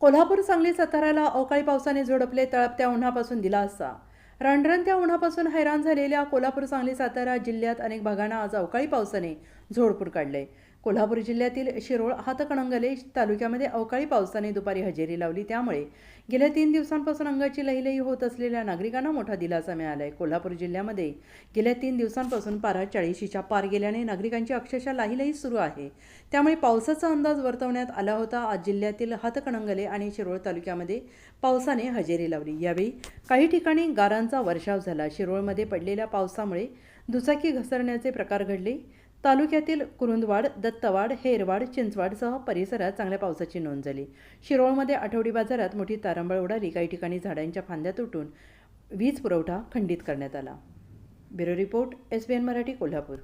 कोल्हापूर सांगली साताऱ्याला अवकाळी पावसाने झोडपले तळपत्या उन्हापासून दिलासा. रणरणत्या उन्हापासून हैराण झालेल्या कोल्हापूर सांगली सातारा जिल्ह्यात अनेक भागांना आज अवकाळी पावसाने झोडपूर काढले. कोल्हापूर जिल्ह्यातील शिरोळ हातकणंगले तालुक्यामध्ये अवकाळी पावसाने दुपारी हजेरी लावली. त्यामुळे गेल्या तीन दिवसांपासून अंगाची लहीलही होत असलेल्या नागरिकांना मोठा दिलासा मिळाला आहे कोल्हापूर जिल्ह्यामध्ये गेल्या तीन दिवसांपासून पारा चाळीशीच्या पार गेल्याने नागरिकांची अक्षरशः लाहीलही सुरू आहे. त्यामुळे पावसाचा अंदाज वर्तवण्यात आला होता. आज जिल्ह्यातील हातकणंगले आणि शिरोळ तालुक्यामध्ये पावसाने हजेरी लावली. यावेळी काही ठिकाणी गारांचा वर्षाव झाला. शिरोळमध्ये पडलेल्या पावसामुळे दुचाकी घसरण्याचे प्रकार घडले. तालुक्यातील कुरुंदवाड दत्तवाड हेरवाड चिंचवाडसह परिसरात चांगल्या पावसाची नोंद झाली. शिरोळमध्ये आठवडी बाजारात मोठी तारंबळ उडाली. काही ठिकाणी झाडांच्या फांद्या तुटून वीज पुरवठा खंडित करण्यात आला. Bureau report S B N Marathi Kolhapur.